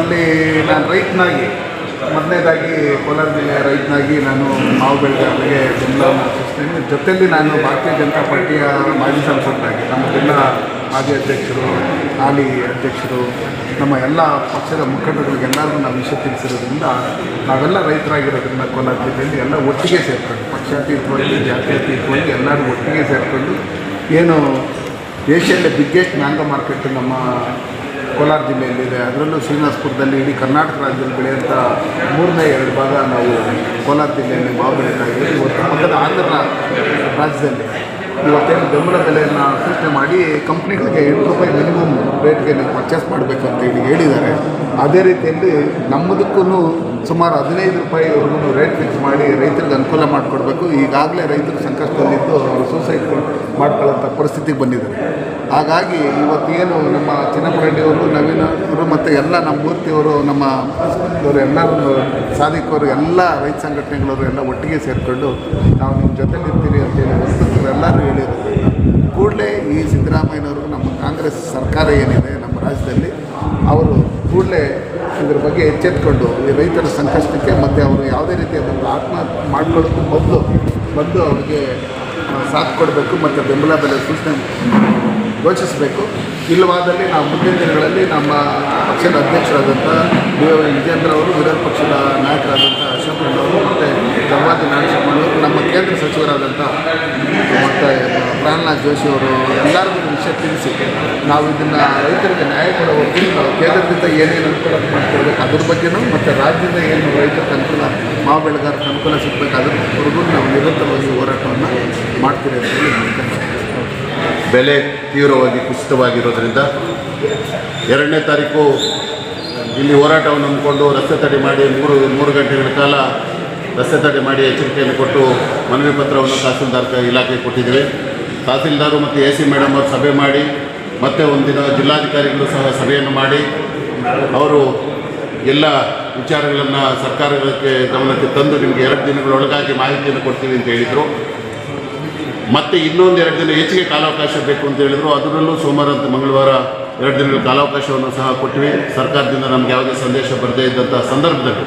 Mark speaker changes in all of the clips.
Speaker 1: ನಮ್ಮಲ್ಲಿ ನಾನು ರೈತನಾಗಿ, ಮೊದಲನೇದಾಗಿ ಕೋಲಾರ ಜಿಲ್ಲೆಯ ರೈತನಾಗಿ ನಾನು ಮಾವು ಬೆಳೆಗಾರರಿಗೆ ಬೆಂಬಲವನ್ನು ಸೂಚಿಸ್ತೇನೆ ಜೊತೆಯಲ್ಲಿ ನಾನು ಭಾರತೀಯ ಜನತಾ ಪಾರ್ಟಿಯ ಮಾಜಿ ಸಂಸದರಾಗಿ, ನಮ್ಮ ಜಿಲ್ಲಾ ಮಾಜಿ ಅಧ್ಯಕ್ಷರು, ಹಾಲಿ ಅಧ್ಯಕ್ಷರು, ನಮ್ಮ ಎಲ್ಲ ಪಕ್ಷದ ಮುಖಂಡರುಗಳಿಗೆಲ್ಲರೂ ನಾವು ವಿಷಯ ತಿಳಿಸಿರೋದ್ರಿಂದ ನಾವೆಲ್ಲ ರೈತರಾಗಿರೋದ್ರಿಂದ ಕೋಲಾರ ಜಿಲ್ಲೆಯಲ್ಲಿ ಎಲ್ಲ ಒಟ್ಟಿಗೆ ಸೇರ್ಕೊಂಡು ಪಕ್ಷಾತೀತವಾಗಿ ಜಾತ್ಯತೀತವಾಗಿ ಎಲ್ಲರೂ ಒಟ್ಟಿಗೆ ಸೇರಿಕೊಂಡು, ಏನು ದೇಶದ ಬಿಗ್ಗೆಸ್ಟ್ ಮ್ಯಾಂಗೋ ಮಾರ್ಕೆಟ್ ನಮ್ಮ ಕೋಲಾರ ಜಿಲ್ಲೆಯಲ್ಲಿದೆ. ಅದರಲ್ಲೂ ಶ್ರೀನಿವಾಸಪುರದಲ್ಲಿ ಇಡೀ ಕರ್ನಾಟಕ ರಾಜ್ಯದಲ್ಲಿ ಬೆಳೆಯುವಂಥ ಮೂರನೇ ಎರಡು ಭಾಗ ನಾವು ಕೋಲಾರ ಜಿಲ್ಲೆಯಲ್ಲಿ ಇದ್ದೀವಿ. ಇವತ್ತು ಪಕ್ಕದ ಆಂಧ್ರ ರಾಜ್ಯದಲ್ಲಿ ಇವತ್ತೇನು ಬೆಂಬಲ ಬೆಲೆಯನ್ನು ಸೂಚನೆ ಮಾಡಿ ಕಂಪ್ನಿಗಳಿಗೆ ಎಂಟು ರೂಪಾಯಿ ಮಿನಿಮಮ್ ರೇಟ್ಗೆ ನೀವು ಪರ್ಚೇಸ್ ಮಾಡಬೇಕು ಅಂತ ಹೇಳಿ ಹೇಳಿದ್ದಾರೆ. ಅದೇ ರೀತಿಯಲ್ಲಿ ನಮ್ಮದಕ್ಕೂ ಸುಮಾರು ಹದಿನೈದು ರೂಪಾಯಿವರೆಗೂ ರೇಟ್ ಫಿಕ್ಸ್ ಮಾಡಿ ರೈತರಿಗೆ ಅನುಕೂಲ ಮಾಡಿಕೊಡ್ಬೇಕು. ಈಗಾಗಲೇ ರೈತರು ಸಂಕಷ್ಟದಲ್ಲಿದ್ದು ಅವರು ಸೂಸೈಡ್ ಮಾಡ್ಕೊಳ್ಳೋಂಥ ಪರಿಸ್ಥಿತಿಗೆ ಬಂದಿದ್ದಾರೆ. ಹಾಗಾಗಿ ಇವತ್ತೇನು ನಮ್ಮ ಚಿನ್ನಪ್ಪರೆಡ್ಡಿಯವರು ನವೀನ ಅವರು ಮತ್ತು ಎಲ್ಲ ನಮ್ಮ ಮೂರ್ತಿಯವರು, ನಮ್ಮ ಇವರು ಎಲ್ಲರೂ ಸಾಧಿಕವರು ಎಲ್ಲ ರೈತ ಸಂಘಟನೆಗಳವರು ಎಲ್ಲ ಒಟ್ಟಿಗೆ ಸೇರಿಕೊಂಡು ನಾವು ನಿಮ್ಮ ಜೊತೆಲಿ ಇರ್ತೀರಿ ಅಂತೇಳಿ ವಸ್ತುಗಳು ಎಲ್ಲರೂ ಹೇಳಿರೋದ್ರಿಂದ ಕೂಡಲೇ ಈ ಸಿದ್ದರಾಮಯ್ಯನವರು ನಮ್ಮ ಕಾಂಗ್ರೆಸ್ ಸರ್ಕಾರ ಏನಿದೆ ನಮ್ಮ ರಾಜ್ಯದಲ್ಲಿ, ಅವರು ಕೂಡಲೇ ಇದ್ರ ಬಗ್ಗೆ ಎಚ್ಚೆತ್ಕೊಂಡು ಈ ರೈತರ ಸಂಕಷ್ಟಕ್ಕೆ ಮತ್ತು ಅವರು ಯಾವುದೇ ರೀತಿಯಾದಂಥ ಆತ್ಮಹತ್ಯೆ ಮಾಡ್ಕೊಳ್ಳೋಕ್ಕೂ ಮೊದಲು ಬಂದು ಅವರಿಗೆ ಸಾಥ್ ಕೊಡಬೇಕು ಮತ್ತು ಬೆಂಬಲ ಬೆಲೆ ಸೂಚನೆ ಘೋಷಿಸಬೇಕು. ಇಲ್ಲವಾದಲ್ಲಿ ನಾವು ಮುಂದಿನ ದಿನಗಳಲ್ಲಿ ನಮ್ಮ ಪಕ್ಷದ ಅಧ್ಯಕ್ಷರಾದಂಥ ಡಿ ವೈ ವಿಜೇಂದ್ರ ಅವರು, ವಿರೋಧ ಪಕ್ಷದ ನಾಯಕರಾದಂಥ ಅಶೋಕ್ ಅವರು ಮತ್ತು ಜವಾದಿ ನಾರಾಯಣಸ್ವಾಮಿಯವರು ನಮ್ಮ ಕೇಂದ್ರ ಸಚಿವರಾದಂಥ ಮತ್ತು ಪ್ರಹ್ಲಾದ್ ಜೋಶಿ ಅವರು ಎಲ್ಲರಿಗೂ ವಿಷಯ ತಿಳಿಸಿ. ನಾವು ಇದನ್ನು ರೈತರಿಗೆ ನ್ಯಾಯ ಕೊಡೋ ನಾವು ಕೇಂದ್ರದಿಂದ ಏನೇನು ಅನುಕೂಲ ಮಾಡ್ಕೊಳ್ಬೇಕು ಅದ್ರ ಬಗ್ಗೆನೂ ಮತ್ತು ರಾಜ್ಯದ ಏನು ರೈತರಿಗೆ ಅನುಕೂಲ, ಮಾವು ಬೆಳೆಗಾರಕ್ಕೆ ಅನುಕೂಲ ಸಿಗಬೇಕು ಅದ್ರವರೆಗೂ ನಾವು ನಿರಂತರವಾಗಿ ಹೋರಾಟವನ್ನು ಮಾಡ್ತೀವಿ ಅಂತ ಹೇಳಿ.
Speaker 2: ಬೆಲೆ ತೀವ್ರವಾಗಿ ಕುಸಿತವಾಗಿರೋದ್ರಿಂದ ಎರಡನೇ ತಾರೀಕು ಇಲ್ಲಿ ಹೋರಾಟವನ್ನು ಹಮ್ಮಿಕೊಂಡು ರಸ್ತೆ ತಡೆ ಮಾಡಿ ಮೂರು ಮೂರು ಗಂಟೆಗಳ ಕಾಲ ರಸ್ತೆ ತಡೆ ಮಾಡಿ ಎಚ್ಚರಿಕೆಯನ್ನು ಕೊಟ್ಟು ಮನವಿ ಪತ್ರವನ್ನು ತಹಸೀಲ್ದಾರ್ ಇಲಾಖೆಗೆ ಕೊಟ್ಟಿದ್ದೀವಿ. ತಹಸೀಲ್ದಾರು ಮತ್ತು ಎ ಸಿ ಮೇಡಮ್ ಅವರು ಸಭೆ ಮಾಡಿ, ಮತ್ತೆ ಒಂದಿನ ಜಿಲ್ಲಾಧಿಕಾರಿಗಳು ಸಹ ಸಭೆಯನ್ನು ಮಾಡಿ, ಅವರು ಎಲ್ಲ ವಿಚಾರಗಳನ್ನು ಸರ್ಕಾರಕ್ಕೆ ಗಮನಕ್ಕೆ ತಂದು ನಿಮಗೆ ಎರಡು ದಿನಗಳೊಳಗಾಗಿ ಮಾಹಿತಿಯನ್ನು ಕೊಡ್ತೀವಿ ಅಂತ ಹೇಳಿದರು. ಮತ್ತೆ ಇನ್ನೊಂದು ಎರಡು ದಿನ ಹೆಚ್ಚಿಗೆ ಕಾಲಾವಕಾಶ ಬೇಕು ಅಂತ ಹೇಳಿದ್ರು. ಅದರಲ್ಲೂ ಸೋಮವಾರ ಅಂತ ಮಂಗಳವಾರ ಎರಡು ದಿನಗಳ ಕಾಲಾವಕಾಶವನ್ನು ಸಹ ಕೊಟ್ವಿ. ಸರ್ಕಾರದಿಂದ ನಮಗೆ ಯಾವುದೇ ಸಂದೇಶ ಬರದೇ ಇದ್ದಂಥ ಸಂದರ್ಭದಲ್ಲಿ.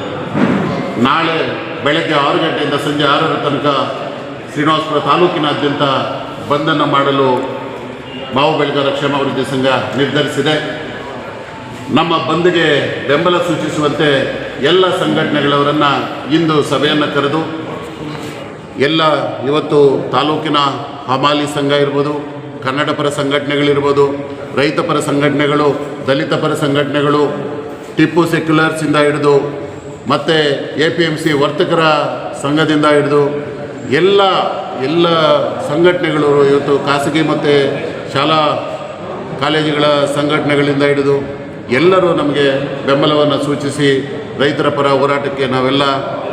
Speaker 2: ನಾಳೆ ಬೆಳಗ್ಗೆ ಆರು ಗಂಟೆಯಿಂದ ಸಂಜೆ ಆರರ ತನಕ ಶ್ರೀನಿವಾಸಪುರ ತಾಲೂಕಿನಾದ್ಯಂತ ಬಂದನ್ನು ಮಾಡಲು ಮಾವು ಬೆಳಗಾರ ಕ್ಷೇಮಾಭಿವೃದ್ಧಿ ಸಂಘ ನಿರ್ಧರಿಸಿದೆ. ನಮ್ಮ ಬಂದ್ಗೆ ಬೆಂಬಲ ಸೂಚಿಸುವಂತೆ ಎಲ್ಲ ಸಂಘಟನೆಗಳವರನ್ನು ಇಂದು ಸಭೆಯನ್ನು ಕರೆದು ಎಲ್ಲ ಇವತ್ತು ತಾಲೂಕಿನ ಹಮಾಲಿ ಸಂಘ ಇರ್ಬೋದು, ಕನ್ನಡ ಪರ ಸಂಘಟನೆಗಳಿರ್ಬೋದು, ರೈತ ಪರ ಸಂಘಟನೆಗಳು, ದಲಿತ ಪರ ಸಂಘಟನೆಗಳು, ಟಿಪ್ಪು ಸೆಕ್ಯುಲರ್ಸಿಂದ ಹಿಡಿದು, ಮತ್ತು ಎ ಪಿ ಎಂ ಸಿ ವರ್ತಕರ ಸಂಘದಿಂದ ಹಿಡಿದು, ಎಲ್ಲ ಎಲ್ಲ ಸಂಘಟನೆಗಳು ಇವತ್ತು ಖಾಸಗಿ ಮತ್ತು ಶಾಲಾ ಕಾಲೇಜುಗಳ ಸಂಘಟನೆಗಳಿಂದ ಹಿಡಿದು ಎಲ್ಲರೂ ನಮಗೆ ಬೆಂಬಲವನ್ನು ಸೂಚಿಸಿ ರೈತರ ಪರ ಹೋರಾಟಕ್ಕೆ ನಾವೆಲ್ಲ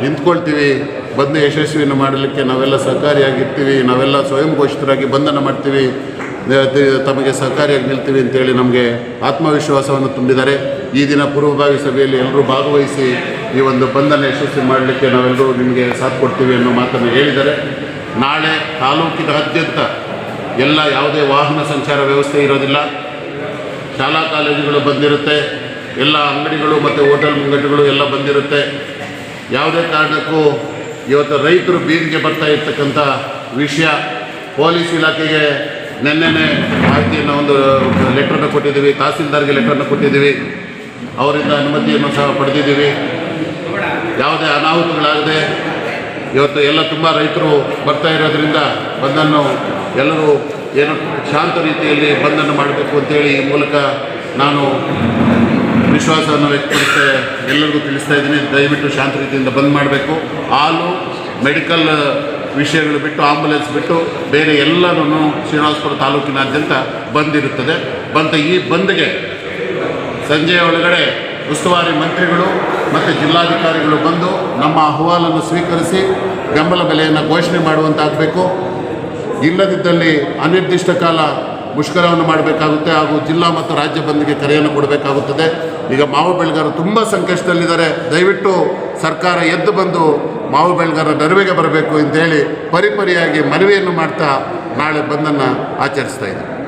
Speaker 2: ನಿಂತ್ಕೊಳ್ತೀವಿ, ಬಂದು ಯಶಸ್ವಿಯನ್ನು ಮಾಡಲಿಕ್ಕೆ ನಾವೆಲ್ಲ ಸಹಕಾರಿಯಾಗಿರ್ತೀವಿ, ನಾವೆಲ್ಲ ಸ್ವಯಂ ಘೋಷಿತರಾಗಿ ಬಂಧನ ಮಾಡ್ತೀವಿ ತಮಗೆ ಸಹಕಾರಿಯಾಗಿ ನಿಲ್ತೀವಿ ಅಂತೇಳಿ ನಮಗೆ ಆತ್ಮವಿಶ್ವಾಸವನ್ನು ತುಂಬಿದ್ದಾರೆ. ಈ ದಿನ ಪೂರ್ವಭಾವಿ ಸಭೆಯಲ್ಲಿ ಎಲ್ಲರೂ ಭಾಗವಹಿಸಿ ಈ ಒಂದು ಬಂಧನ ಯಶಸ್ವಿ ಮಾಡಲಿಕ್ಕೆ ನಾವೆಲ್ಲರೂ ನಿಮಗೆ ಸಾಥ್ ಕೊಡ್ತೀವಿ ಅನ್ನೋ ಮಾತನ್ನು ಹೇಳಿದ್ದಾರೆ. ನಾಳೆ ತಾಲೂಕಿನಾದ್ಯಂತ ಎಲ್ಲ ಯಾವುದೇ ವಾಹನ ಸಂಚಾರ ವ್ಯವಸ್ಥೆ ಇರೋದಿಲ್ಲ. ಶಾಲಾ ಕಾಲೇಜುಗಳು ಬಂದಿರುತ್ತೆ, ಎಲ್ಲ ಅಂಗಡಿಗಳು ಮತ್ತು ಹೋಟೆಲ್ ಮುಂಗಟ್ಟುಗಳು ಎಲ್ಲ ಬಂದಿರುತ್ತೆ. ಯಾವುದೇ ಕಾರಣಕ್ಕೂ ಇವತ್ತು ರೈತರು ಬೀದಿಗೆ ಬರ್ತಾ ಇರ್ತಕ್ಕಂಥ ವಿಷಯ ಪೊಲೀಸ್ ಇಲಾಖೆಗೆ ನಿನ್ನೆನೇ ಮಾಹಿತಿಯನ್ನು ಒಂದು ಲೆಟ್ರನ್ನು ಕೊಟ್ಟಿದ್ದೀವಿ, ತಹಸೀಲ್ದಾರ್ಗೆ ಲೆಟ್ರನ್ನು ಕೊಟ್ಟಿದ್ದೀವಿ. ಅವರಿಂದ ಅನುಮತಿಯನ್ನು ಸಹ ಪಡೆದಿದ್ದೀವಿ. ಯಾವುದೇ ಅನಾಹುತಗಳಾಗದೆ ಇವತ್ತು ಎಲ್ಲ ತುಂಬ ರೈತರು ಬರ್ತಾ ಇರೋದ್ರಿಂದ ಬಂದನ್ನು ಎಲ್ಲರೂ ಏನು ಶಾಂತ ರೀತಿಯಲ್ಲಿ ಬಂದನ್ನು ಮಾಡಬೇಕು ಅಂತೇಳಿ ಈ ಮೂಲಕ ನಾನು ವಿಶ್ವಾಸವನ್ನು ವ್ಯಕ್ತಪಡಿಸ್ತಾ ಎಲ್ಲರಿಗೂ ತಿಳಿಸ್ತಾ ಇದ್ದೀನಿ. ದಯವಿಟ್ಟು ಶಾಂತ ರೀತಿಯಿಂದ ಬಂದ್ ಮಾಡಬೇಕು. ಹಾಲು, ಮೆಡಿಕಲ್ ವಿಷಯಗಳು ಬಿಟ್ಟು, ಆಂಬುಲೆನ್ಸ್ ಬಿಟ್ಟು, ಬೇರೆ ಎಲ್ಲನೂ ಶ್ರೀನಿವಾಸಪುರ ತಾಲೂಕಿನಾದ್ಯಂತ ಬಂದಿರುತ್ತದೆ. ಬಂತ ಈ ಬಂದ್ಗೆ ಸಂಜೆಯ ಒಳಗಡೆ ಉಸ್ತುವಾರಿ ಮಂತ್ರಿಗಳು ಮತ್ತು ಜಿಲ್ಲಾಧಿಕಾರಿಗಳು ಬಂದು ನಮ್ಮ ಅಹವಾಲನ್ನು ಸ್ವೀಕರಿಸಿ ಬೆಂಬಲ ಬೆಲೆಯನ್ನು ಘೋಷಣೆ ಮಾಡುವಂತಾಗಬೇಕು. ಇಲ್ಲದಿದ್ದಲ್ಲಿ ಅನಿರ್ದಿಷ್ಟ ಕಾಲ ಮುಷ್ಕರವನ್ನು ಮಾಡಬೇಕಾಗುತ್ತೆ ಹಾಗೂ ಜಿಲ್ಲಾ ಮತ್ತು ರಾಜ್ಯ ಬಂದ್ಗೆ ಕರೆಯನ್ನು ಕೊಡಬೇಕಾಗುತ್ತದೆ. ಈಗ ಮಾವು ಬೆಳೆಗಾರರು ತುಂಬ ಸಂಕಷ್ಟದಲ್ಲಿದ್ದಾರೆ. ದಯವಿಟ್ಟು ಸರ್ಕಾರ ಎದ್ದು ಬಂದು ಮಾವು ಬೆಳೆಗಾರರ ನೆರವಿಗೆ ಬರಬೇಕು ಅಂತೇಳಿ ಪರಿಪರಿಯಾಗಿ ಮನವಿಯನ್ನು ಮಾಡ್ತಾ ನಾಳೆ ಬಂದನ್ನು ಆಚರಿಸ್ತಾ ಇದ್ದಾರೆ.